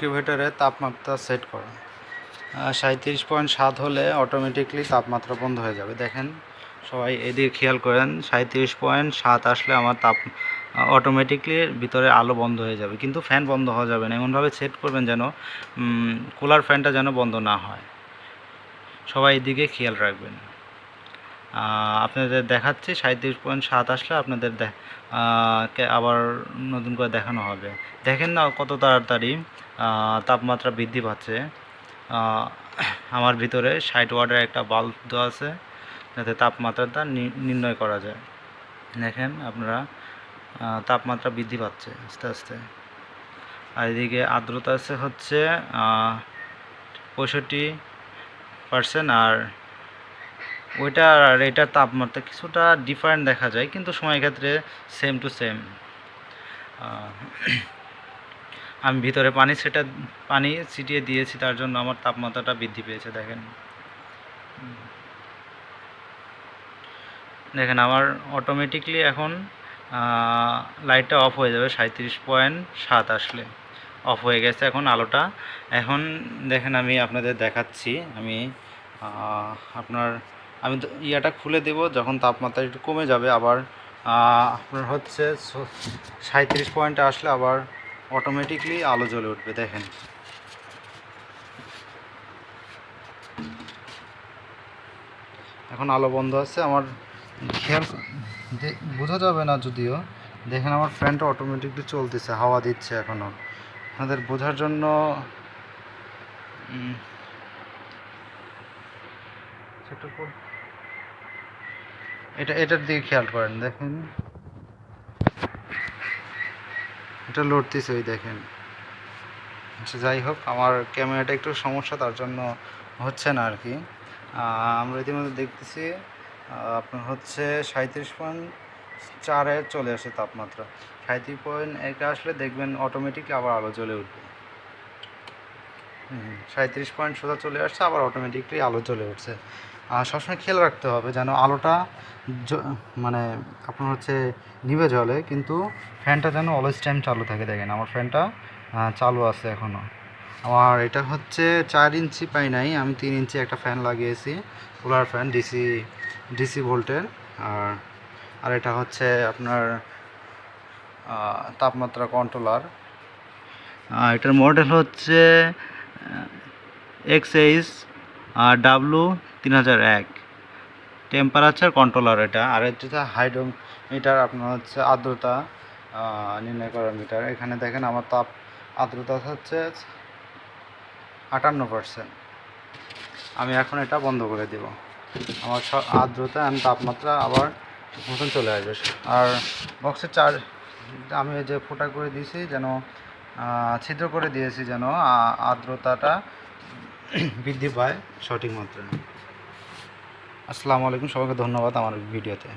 ইনকিউবেটরে তাপমাত্রা সেট করা। সাঁত্রিশ পয়েন্ট সাত হলে অটোমেটিকলি তাপমাত্রা বন্ধ হয়ে যাবে। দেখেন, সবাই এদিকে খেয়াল করেন সাঁত্রিশ পয়েন্ট সাত আসলে আমার তাপ অটোমেটিকলি ভিতরে আলো বন্ধ হয়ে যাবে। কিন্তু ফ্যান বন্ধ হওয়া যাবে না। এমনভাবে সেট করবেন যেন কুলার ফ্যানটা যেন বন্ধ না হয়। সবাই এদিকে খেয়াল রাখবেন। আপনাদের দেখাচ্ছি সাঁত্রিশ পয়েন্ট সাত আসলে আপনাদের আবার নতুন করে দেখানো হবে। দেখেন না কত তাড়াতাড়ি তাপমাত্রা বৃদ্ধি পাচ্ছে। আমার ভিতরে ষাট ওয়াটের একটা বাল্ব দেওয়া আছে, যাতে তাপমাত্রাটা নির্ণয় করা যায়। দেখেন আপনারা তাপমাত্রা বৃদ্ধি পাচ্ছে আস্তে আস্তে। আর এদিকে আর্দ্রতা আছে হচ্ছে পঁয়ষট্টি পার্সেন্ট আর ওইটা আর এটার তাপমাত্রা কিছুটা ডিফারেন্ট দেখা যায়, কিন্তু সময় ক্ষেত্রে সেম টু সেম আমি ভিতরে পানি সেটা, পানি ছিটিয়ে দিয়েছি, তার জন্য আমার তাপমাত্রাটা বৃদ্ধি পেয়েছে, দেখেন। দেখেন, আমার অটোমেটিকলি এখন লাইটটা অফ হয়ে যাবে সাঁত্রিশ পয়েন্ট সাত আসলে। অফ হয়ে গেছে এখন আলোটা। এখন দেখেন আমি আপনাদের দেখাচ্ছি, আমি আপনার আমি ইয়াটা খুলে দেব, যখন তাপমাত্রা একটু কমে যাবে আবার আপনার হচ্ছে সাঁত্রিশ পয়েন্টে আসলে আবার অটোমেটিকলি আলো জ্বলে উঠবে, দেখেন। এখন আলো বন্ধ আছে, আমার খেয়াল বোঝা যাবে না যদিও, দেখেন আমার ফ্যানটা অটোমেটিকলি চলতেছে, হাওয়া দিচ্ছে এখনও আপনাদের বোঝার জন্য করে- এটা এটার দিকে খেয়াল করেন, দেখেন। এটা লড়তেছে ওই দেখেন। আচ্ছা যাই হোক, আমার ক্যামেরাটা একটু সমস্যা, তার জন্য হচ্ছে না আর কি। আমরা ইতিমধ্যে দেখতেছি আপনার হচ্ছে সাঁত্রিশ পয়েন্ট চারে চলে আসে তাপমাত্রা। সাঁত্রিশ পয়েন্ট একে আসলে দেখবেন অটোমেটিকলি আবার আলো জ্বলে উঠবে। হুম সাঁত্রিশ পয়েন্ট সোজা চলে আসছে, আবার অটোমেটিকলি আলো জ্বলে উঠছে। সবসময় খেয়াল রাখতে হবে যেন আলোটা মানে আপনার হচ্ছে নিভে জলে, কিন্তু ফ্যানটা যেন অলওয়েজ টাইম চালু থাকে। দেখেন, আমার ফ্যানটা চালু আছে এখনও আর এটা হচ্ছে চার ইঞ্চি পাই নাই, আমি তিন ইঞ্চি একটা ফ্যান লাগিয়েছি, কুলার ফ্যান, ডিসি ডিসি ভোল্টের। আর আর এটা হচ্ছে আপনার তাপমাত্রা কন্ট্রোলার এটার মডেল হচ্ছে এক্স এইচ ডাব্লু তিন হাজার এক। টেম্পারেচার কন্ট্রোলার এটা। আর এটা হাইড্রোমিটার আপনার হচ্ছে আর্দ্রতা নির্ণয় করার মিটার এখানে দেখেন আমার তাপ আর্দ্রতা হচ্ছে আটান্ন পার্সেন্ট আমি এখন এটা বন্ধ করে দিব। আমার সব আর্দ্রতা আর তাপমাত্রা আবার মতন চলে আসবে। আর বক্সের চার আমি যে ফোটা করে দিয়েছি যেন ছিদ্র করে দিয়েছি যেন আর্দ্রতাটা বৃদ্ধি পায় সঠিক মাত্রায়। আসসালামু আলাইকুম সবাইকে ধন্যবাদ আমার ভিডিওতে।